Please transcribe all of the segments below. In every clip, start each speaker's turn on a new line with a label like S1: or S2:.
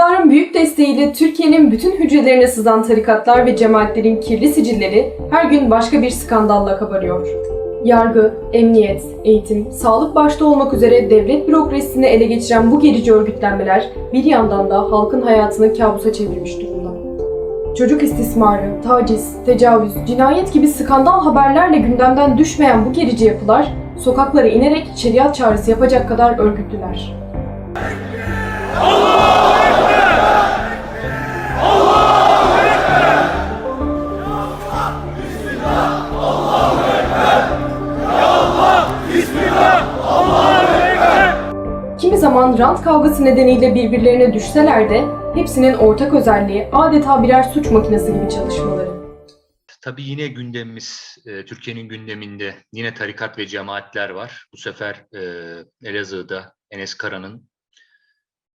S1: İktidarın büyük desteğiyle Türkiye'nin bütün hücrelerine sızan tarikatlar ve cemaatlerin kirli sicilleri her gün başka bir skandalla kabarıyor. Yargı, emniyet, eğitim, sağlık başta olmak üzere devlet bürokrasisini ele geçiren bu gerici örgütlenmeler bir yandan da halkın hayatını kabusa çevirmiş durumda. Çocuk istismarı, taciz, tecavüz, cinayet gibi skandal haberlerle gündemden düşmeyen bu gerici yapılar sokaklara inerek şeriat çağrısı yapacak kadar örgütlüler. Kavgası nedeniyle birbirlerine düşseler de hepsinin ortak özelliği adeta birer suç makinesi gibi çalışmaları.
S2: Tabii yine gündemimiz, e, Türkiye'nin gündeminde yine tarikat ve cemaatler var. Bu sefer e, Elazığ'da Enes Kara'nın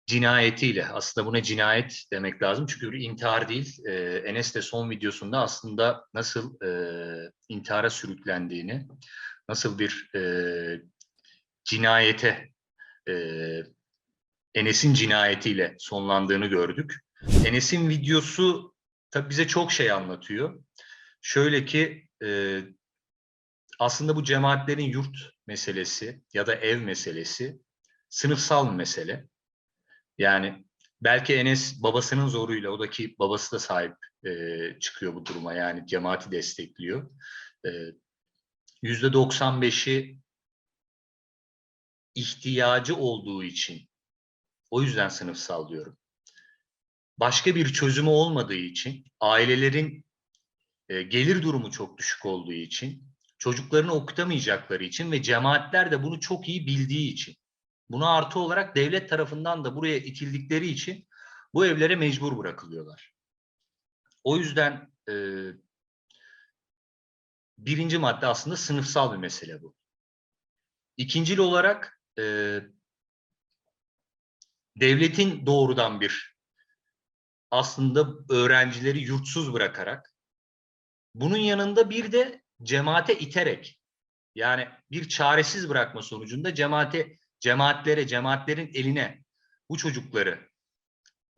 S2: cinayetiyle, aslında buna cinayet demek lazım çünkü bir intihar değil. E, Enes de son videosunda aslında nasıl intihara sürüklendiğini, nasıl bir cinayete, Enes'in cinayetiyle sonlandığını gördük. Enes'in videosu tabii bize çok şey anlatıyor. Şöyle ki e, aslında bu cemaatlerin yurt meselesi ya da ev meselesi sınıfsal mesele. Yani belki Enes babasının zoruyla, o da ki babası da sahip e, çıkıyor bu duruma yani cemaati destekliyor. E, Yüzde 95'i ihtiyacı olduğu için o yüzden sınıfsal diyorum. Başka bir çözümü olmadığı için ailelerin e, gelir durumu çok düşük olduğu için, çocuklarını okutamayacakları için ve cemaatler de bunu çok iyi bildiği için, buna artı olarak devlet tarafından da buraya itildikleri için bu evlere mecbur bırakılıyorlar. O yüzden e, birinci madde aslında sınıfsal bir mesele bu. İkincil olarak e, devletin doğrudan bir aslında öğrencileri yurtsuz bırakarak bunun yanında bir de cemaate iterek yani bir çaresiz bırakma sonucunda cemaate cemaatlere, cemaatlerin eline bu çocukları,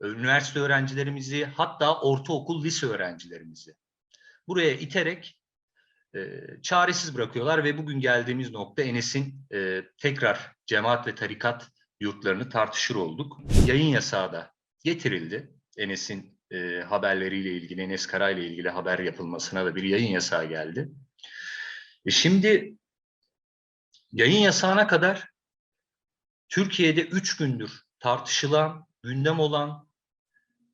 S2: üniversite öğrencilerimizi, hatta ortaokul, lise öğrencilerimizi buraya iterek e, çaresiz bırakıyorlar ve bugün geldiğimiz nokta Enes'in e, tekrar cemaat ve tarikat yurtlarını tartışır olduk. Yayın yasağı da getirildi. Enes'in e, haberleriyle ilgili, Enes Kara ile ilgili haber yapılmasına da bir yayın yasağı geldi. E şimdi yayın yasağına kadar Türkiye'de üç gündür tartışılan, gündem olan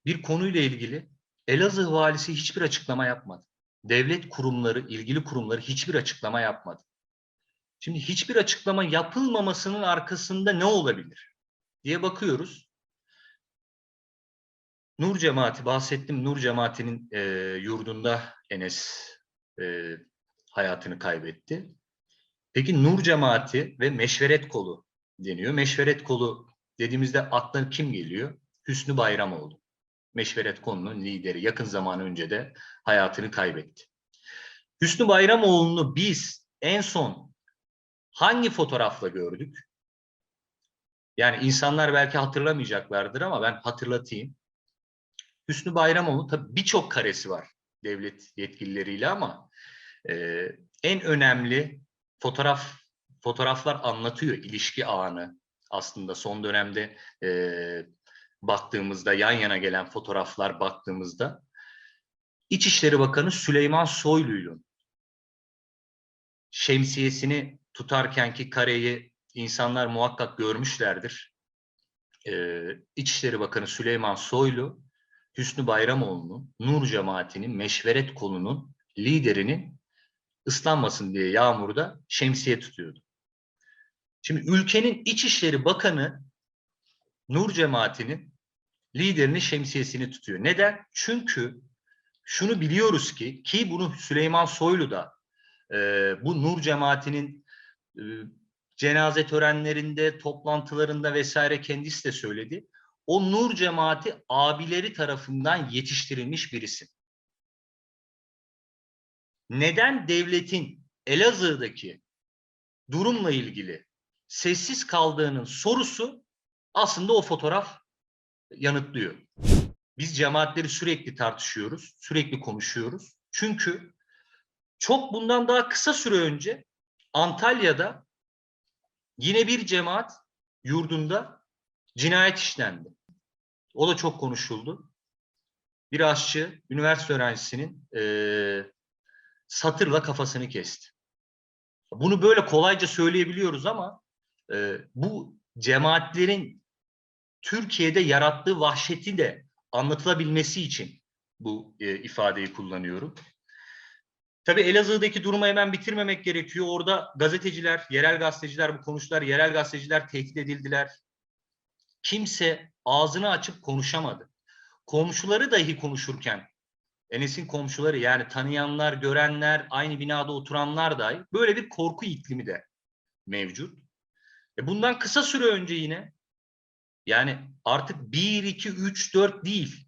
S2: bir konuyla ilgili Elazığ valisi hiçbir açıklama yapmadı. Devlet kurumları, ilgili kurumları hiçbir açıklama yapmadı. Şimdi hiçbir açıklama yapılmamasının arkasında ne olabilir diye bakıyoruz. Nur Cemaati bahsettim. Nur Cemaati'nin e, yurdunda Enes e, hayatını kaybetti. Peki Nur Cemaati ve Meşveret Kolu deniyor. Meşveret Kolu dediğimizde aklına kim geliyor? Hüsnü Bayramoğlu. Meşveret Kolu'nun lideri. Yakın zaman önce de hayatını kaybetti. Hüsnü Bayramoğlu'nu biz en son hangi fotoğrafla gördük? Yani insanlar belki hatırlamayacaklardır ama ben hatırlatayım. Hüsnü Bayramoğlu tabii birçok karesi var devlet yetkilileriyle ama e, en önemli fotoğraf fotoğraflar anlatıyor ilişki ağını. Aslında son dönemde e, baktığımızda yan yana gelen fotoğraflar baktığımızda İçişleri Bakanı Süleyman Soylu'yla şemsiyesini tutarkenki kareyi insanlar muhakkak görmüşlerdir. Ee, İçişleri Bakanı Süleyman Soylu, Hüsnü Bayramoğlu'nun, Nur Cemaati'nin, Meşveret kolunun liderinin ıslanmasın diye yağmurda şemsiye tutuyordu. Şimdi ülkenin İçişleri Bakanı Nur Cemaati'nin liderinin şemsiyesini tutuyor. Neden? Çünkü şunu biliyoruz ki ki bunu Süleyman Soylu da e, bu Nur Cemaati'nin cenaze törenlerinde, toplantılarında vesaire kendisi de söyledi. O Nur Cemaati abileri tarafından yetiştirilmiş birisi. Neden devletin Elazığ'daki durumla ilgili sessiz kaldığının sorusu aslında o fotoğraf yanıtlıyor. Biz cemaatleri sürekli tartışıyoruz, sürekli konuşuyoruz. Çünkü çok bundan daha kısa süre önce Antalya'da yine bir cemaat yurdunda cinayet işlendi. O da çok konuşuldu. Bir aşçı, üniversite öğrencisinin eee, satırla kafasını kesti. Bunu böyle kolayca söyleyebiliyoruz ama eee, bu cemaatlerin Türkiye'de yarattığı vahşeti de anlatılabilmesi için bu e, ifadeyi kullanıyorum. Tabii Elazığ'daki durumu hemen bitirmemek gerekiyor. Orada gazeteciler, yerel gazeteciler bu konuştular. Yerel gazeteciler tehdit edildiler. Kimse ağzını açıp konuşamadı. Komşuları dahi konuşurken Enes'in komşuları yani tanıyanlar, görenler, aynı binada oturanlar dahi böyle bir korku iklimi de mevcut. E bundan kısa süre önce yine yani artık 1, 2, 3, 4 değil.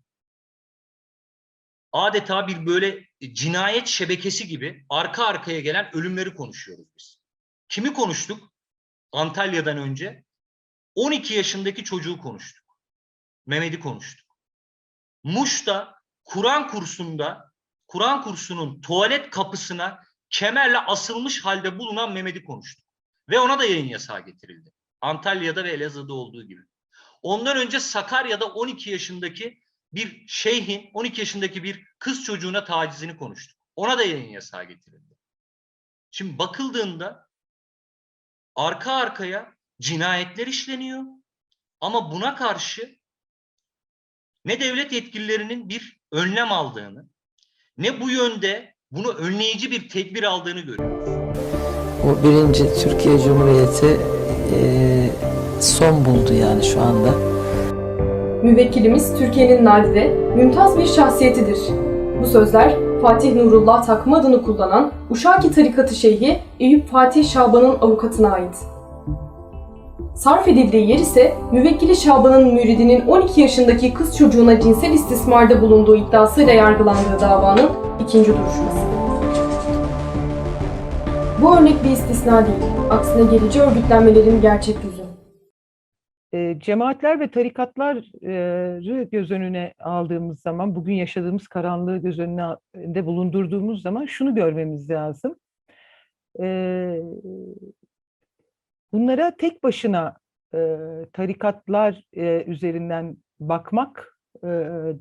S2: Adeta bir böyle cinayet şebekesi gibi arka arkaya gelen ölümleri konuşuyoruz biz. Kimi konuştuk? Antalya'dan önce 12 yaşındaki çocuğu konuştuk. Mehmet'i konuştuk. Muş'ta Kur'an kursunda Kur'an kursunun tuvalet kapısına kemerle asılmış halde bulunan Mehmet'i konuştuk. Ve ona da yayın yasağı getirildi. Antalya'da ve Elazığ'da olduğu gibi. Ondan önce Sakarya'da 12 yaşındaki bir şeyhin 12 yaşındaki bir kız çocuğuna tacizini konuştuk. Ona da yayın yasağı getirildi. Şimdi bakıldığında arka arkaya cinayetler işleniyor ama buna karşı ne devlet yetkililerinin bir önlem aldığını ne bu yönde bunu önleyici bir tedbir aldığını görüyoruz.
S3: O birinci Türkiye Cumhuriyeti eee, son buldu yani şu anda.
S1: Müvekkilimiz Türkiye'nin nadide, mümtaz bir şahsiyetidir. Bu sözler Fatih Nurullah takma adını kullanan Uşaki Tarikatı Şeyhi Eyüp Fatih Şaban'ın avukatına ait. Sarf edildiği yer ise müvekkili Şaban'ın müridinin 12 yaşındaki kız çocuğuna cinsel istismarda bulunduğu iddiasıyla yargılandığı davanın ikinci duruşması. Bu örnek bir istisna değil, aksine gerici örgütlenmelerin gerçek yüzü.
S4: E, cemaatler ve tarikatları göz önüne aldığımız zaman, bugün yaşadığımız karanlığı göz önünde bulundurduğumuz zaman şunu görmemiz lazım. E, bunlara tek başına e, tarikatlar e, üzerinden bakmak e,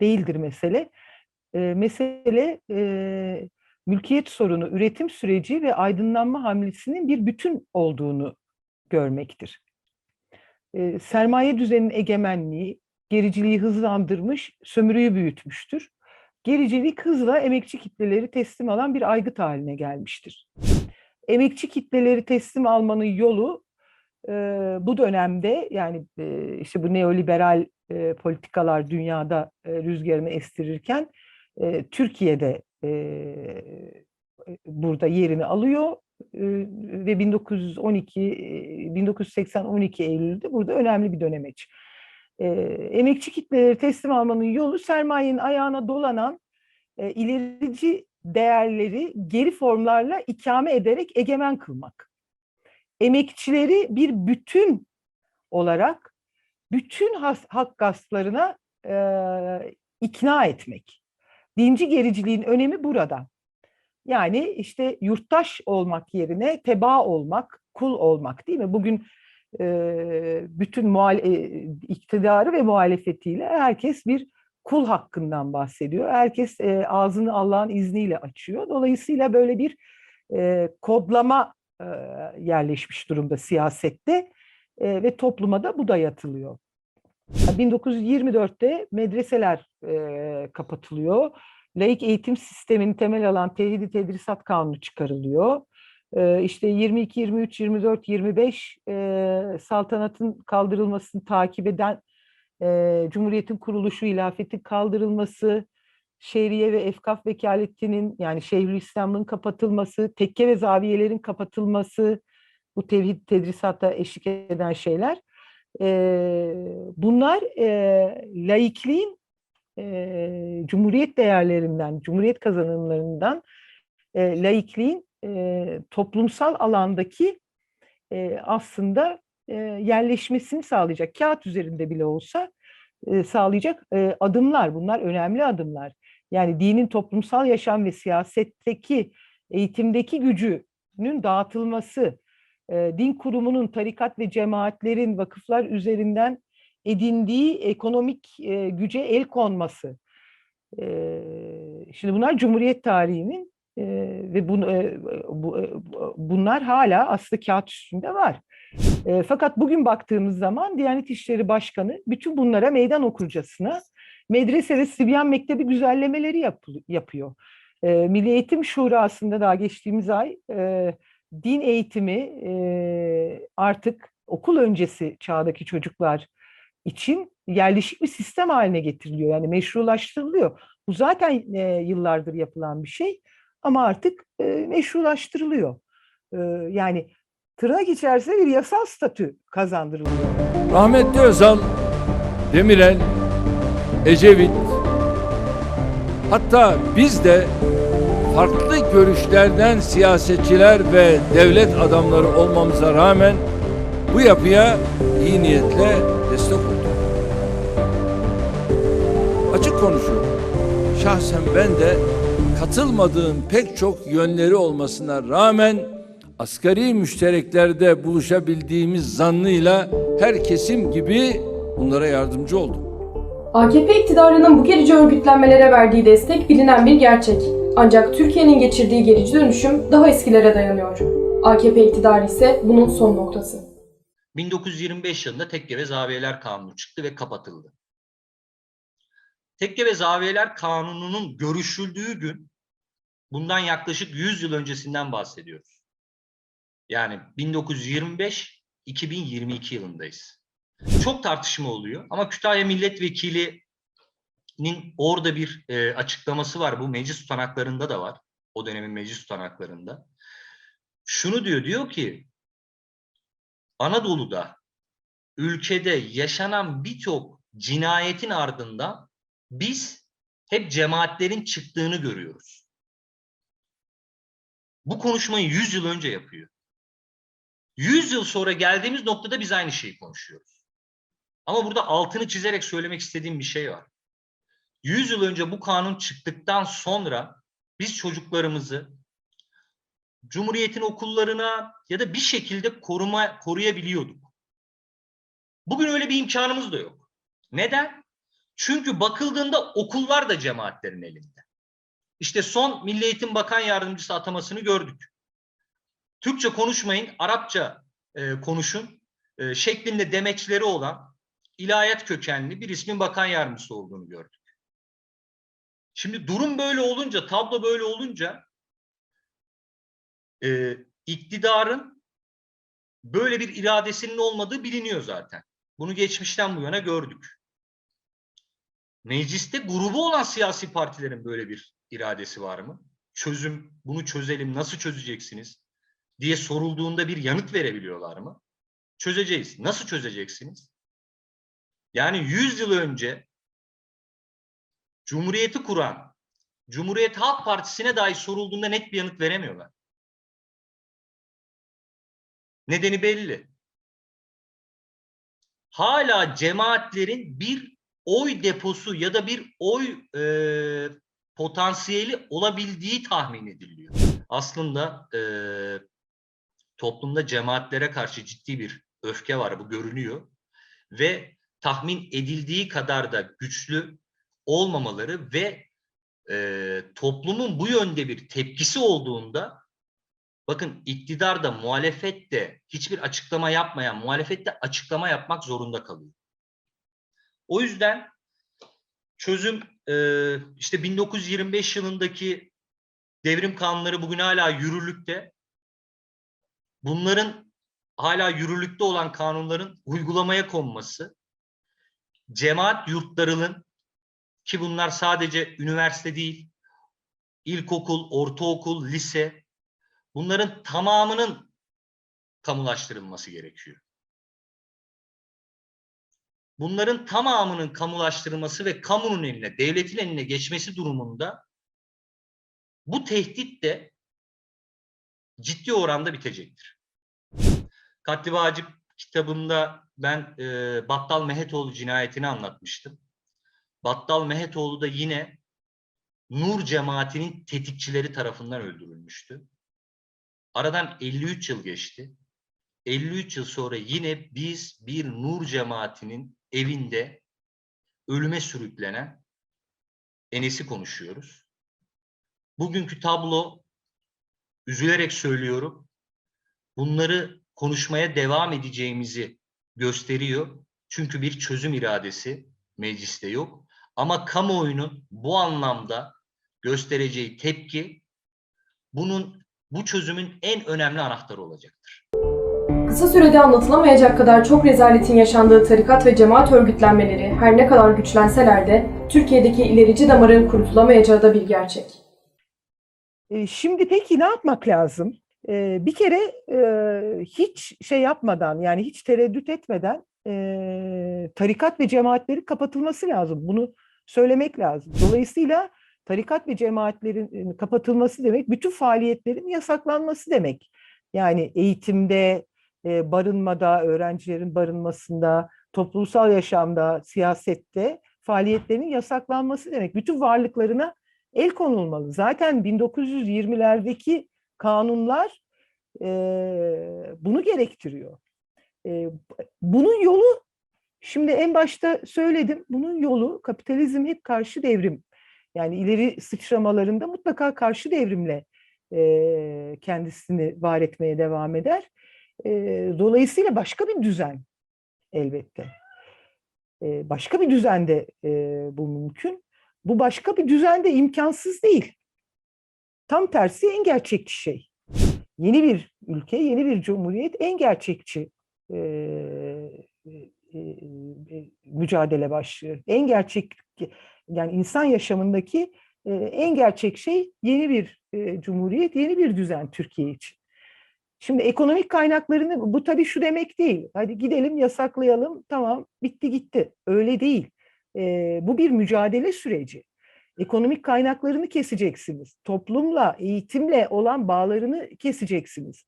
S4: değildir mesele. E, mesele mülkiyet sorunu, üretim süreci ve aydınlanma hamlesinin bir bütün olduğunu görmektir e, sermaye düzeninin egemenliği, gericiliği hızlandırmış, sömürüyü büyütmüştür. Gericilik hızla emekçi kitleleri teslim alan bir aygıt haline gelmiştir. Emekçi kitleleri teslim almanın yolu e, bu dönemde yani e, işte bu neoliberal e, politikalar dünyada e, rüzgarını estirirken e, Türkiye'de e, burada yerini alıyor ve 1912 1980-12 Eylül'de burada önemli bir dönemeç. Emekçi kitleleri teslim almanın yolu sermayenin ayağına dolanan ilerici değerleri geri formlarla ikame ederek egemen kılmak. Emekçileri bir bütün olarak bütün hak gasplarına e, ikna etmek. Dinci gericiliğin önemi burada. Yani işte yurttaş olmak yerine teba olmak, kul olmak değil mi? Bugün e, bütün muhal e, iktidarı ve muhalefetiyle herkes bir kul hakkından bahsediyor. Herkes e, ağzını Allah'ın izniyle açıyor. Dolayısıyla böyle bir e, kodlama e, yerleşmiş durumda siyasette e, ve topluma da bu dayatılıyor. 1924'te medreseler e, kapatılıyor laik eğitim sistemini temel alan Tevhid-i Tedrisat Kanunu çıkarılıyor. Ee, işte 22, 23, 24, 25 e, saltanatın kaldırılmasını takip eden e, Cumhuriyet'in kuruluşu, hilafetin kaldırılması, şehriye ve efkaf vekaletinin yani Şeyhülislam'ın kapatılması, tekke ve zaviyelerin kapatılması, bu tevhid tedrisata eşlik eden şeyler. E, bunlar e, laikliğin e, Cumhuriyet değerlerinden, Cumhuriyet kazanımlarından e, laikliğin e, toplumsal alandaki e, aslında e, yerleşmesini sağlayacak. Kağıt üzerinde bile olsa e, sağlayacak e, adımlar. Bunlar önemli adımlar. Yani dinin toplumsal yaşam ve siyasetteki, eğitimdeki gücünün dağıtılması, e, din kurumunun, tarikat ve cemaatlerin vakıflar üzerinden edindiği ekonomik e, güce el konması. E, şimdi bunlar Cumhuriyet tarihinin e, ve bunu, e, bu, e, bunlar hala aslında kağıt üstünde var. E, fakat bugün baktığımız zaman Diyanet İşleri Başkanı bütün bunlara meydan okurcasına medrese ve Sibyan Mektebi güzellemeleri yap- yapıyor. E, Milli Eğitim Şurası'nda daha geçtiğimiz ay e, din eğitimi e, artık okul öncesi çağdaki çocuklar için yerleşik bir sistem haline getiriliyor. Yani meşrulaştırılıyor. Bu zaten e, yıllardır yapılan bir şey ama artık e, meşrulaştırılıyor. E, yani tırnak içerisinde bir yasal statü kazandırılıyor.
S5: Rahmetli Özal, Demirel, Ecevit, hatta biz de farklı görüşlerden siyasetçiler ve devlet adamları olmamıza rağmen bu yapıya iyi niyetle konuşuyorum. Şahsen ben de katılmadığım pek çok yönleri olmasına rağmen asgari müştereklerde buluşabildiğimiz zannıyla her kesim gibi bunlara yardımcı oldum.
S1: AKP iktidarının bu gerici örgütlenmelere verdiği destek bilinen bir gerçek. Ancak Türkiye'nin geçirdiği gerici dönüşüm daha eskilere dayanıyor. AKP iktidarı ise bunun son noktası.
S2: 1925 yılında Tekke ve Zaviyeler Kanunu çıktı ve kapatıldı. Tekke ve Zaviyeler Kanunu'nun görüşüldüğü gün bundan yaklaşık 100 yıl öncesinden bahsediyoruz. Yani 1925-2022 yılındayız. Çok tartışma oluyor ama Kütahya Milletvekili'nin orada bir e, açıklaması var. Bu meclis tutanaklarında da var. O dönemin meclis tutanaklarında. Şunu diyor, diyor ki Anadolu'da ülkede yaşanan birçok cinayetin ardından biz hep cemaatlerin çıktığını görüyoruz. Bu konuşmayı 100 yıl önce yapıyor. 100 yıl sonra geldiğimiz noktada biz aynı şeyi konuşuyoruz. Ama burada altını çizerek söylemek istediğim bir şey var. 100 yıl önce bu kanun çıktıktan sonra biz çocuklarımızı Cumhuriyet'in okullarına ya da bir şekilde koruma koruyabiliyorduk. Bugün öyle bir imkanımız da yok. Neden? Çünkü bakıldığında okullar da cemaatlerin elinde. İşte son Milli Eğitim Bakan Yardımcısı atamasını gördük. Türkçe konuşmayın, Arapça e, konuşun e, şeklinde demeçleri olan ilahiyat kökenli bir ismin bakan yardımcısı olduğunu gördük. Şimdi durum böyle olunca, tablo böyle olunca e, iktidarın böyle bir iradesinin olmadığı biliniyor zaten. Bunu geçmişten bu yana gördük. Mecliste grubu olan siyasi partilerin böyle bir iradesi var mı? Çözüm, bunu çözelim, nasıl çözeceksiniz diye sorulduğunda bir yanıt verebiliyorlar mı? Çözeceğiz. Nasıl çözeceksiniz? Yani 100 yıl önce Cumhuriyeti kuran Cumhuriyet Halk Partisi'ne dahi sorulduğunda net bir yanıt veremiyorlar. Nedeni belli. Hala cemaatlerin bir oy deposu ya da bir oy e, potansiyeli olabildiği tahmin ediliyor. Aslında e, toplumda cemaatlere karşı ciddi bir öfke var, bu görünüyor. Ve tahmin edildiği kadar da güçlü olmamaları ve e, toplumun bu yönde bir tepkisi olduğunda bakın iktidar da muhalefet de hiçbir açıklama yapmayan muhalefet de açıklama yapmak zorunda kalıyor. O yüzden çözüm e, işte 1925 yılındaki devrim kanunları bugün hala yürürlükte. Bunların hala yürürlükte olan kanunların uygulamaya konması, cemaat yurtlarının ki bunlar sadece üniversite değil, ilkokul, ortaokul, lise, bunların tamamının kamulaştırılması gerekiyor. Bunların tamamının kamulaştırılması ve kamunun eline, devletin eline geçmesi durumunda bu tehdit de ciddi oranda bitecektir. Katli vacip kitabımda ben e, Battal Mehetoğlu cinayetini anlatmıştım. Battal Mehetoğlu da yine Nur cemaatinin tetikçileri tarafından öldürülmüştü. Aradan 53 yıl geçti. 53 yıl sonra yine biz bir Nur cemaatinin evinde ölüme sürüklenen Enes'i konuşuyoruz. Bugünkü tablo üzülerek söylüyorum. Bunları konuşmaya devam edeceğimizi gösteriyor. Çünkü bir çözüm iradesi mecliste yok. Ama kamuoyunun bu anlamda göstereceği tepki bunun bu çözümün en önemli anahtarı olacaktır.
S1: Kısa sürede anlatılamayacak kadar çok rezaletin yaşandığı tarikat ve cemaat örgütlenmeleri her ne kadar güçlenseler de Türkiye'deki ilerici damarın kurutulamayacağı da bir gerçek.
S4: E, Şimdi peki ne yapmak lazım? E, Bir kere e, hiç şey yapmadan yani hiç tereddüt etmeden e, tarikat ve cemaatlerin kapatılması lazım. Bunu söylemek lazım. Dolayısıyla tarikat ve cemaatlerin e, kapatılması demek bütün faaliyetlerin yasaklanması demek. Yani eğitimde, e, barınmada, öğrencilerin barınmasında, toplumsal yaşamda, siyasette faaliyetlerin yasaklanması demek. Bütün varlıklarına el konulmalı. Zaten 1920'lerdeki kanunlar e, bunu gerektiriyor. E, bunun yolu, şimdi en başta söyledim, bunun yolu kapitalizm hep karşı devrim. Yani ileri sıçramalarında mutlaka karşı devrimle e, kendisini var etmeye devam eder. E, dolayısıyla başka bir düzen elbette. E, başka bir düzende e, bu mümkün. Bu başka bir düzende imkansız değil. Tam tersi en gerçekçi şey. Yeni bir ülke, yeni bir cumhuriyet en gerçekçi e, e, mücadele başlıyor. En gerçek, yani insan yaşamındaki en gerçek şey yeni bir cumhuriyet, yeni bir düzen Türkiye için. Şimdi ekonomik kaynaklarını, bu tabii şu demek değil. Hadi gidelim yasaklayalım, tamam bitti gitti. Öyle değil. E, bu bir mücadele süreci. Ekonomik kaynaklarını keseceksiniz. Toplumla, eğitimle olan bağlarını keseceksiniz.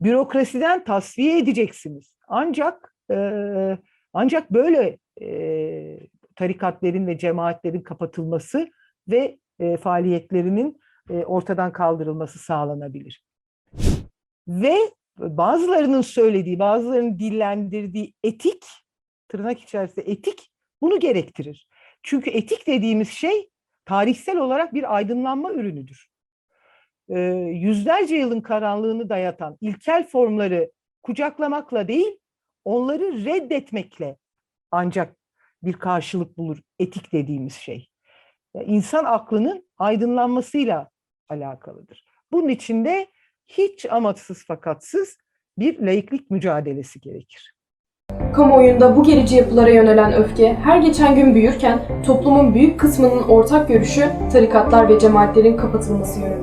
S4: Bürokrasiden tasfiye edeceksiniz. Ancak e, ancak böyle e, tarikatlerin ve cemaatlerin kapatılması ve e, faaliyetlerinin e, ortadan kaldırılması sağlanabilir. Ve bazılarının söylediği, bazılarının dillendirdiği etik, tırnak içerisinde etik bunu gerektirir. Çünkü etik dediğimiz şey tarihsel olarak bir aydınlanma ürünüdür. Ee, yüzlerce yılın karanlığını dayatan ilkel formları kucaklamakla değil, onları reddetmekle ancak bir karşılık bulur etik dediğimiz şey. Yani insan aklının aydınlanmasıyla alakalıdır. Bunun için de hiç amaçsız fakatsız bir laiklik mücadelesi gerekir.
S1: Kamuoyunda bu gerici yapılara yönelen öfke her geçen gün büyürken toplumun büyük kısmının ortak görüşü tarikatlar ve cemaatlerin kapatılması yönünde.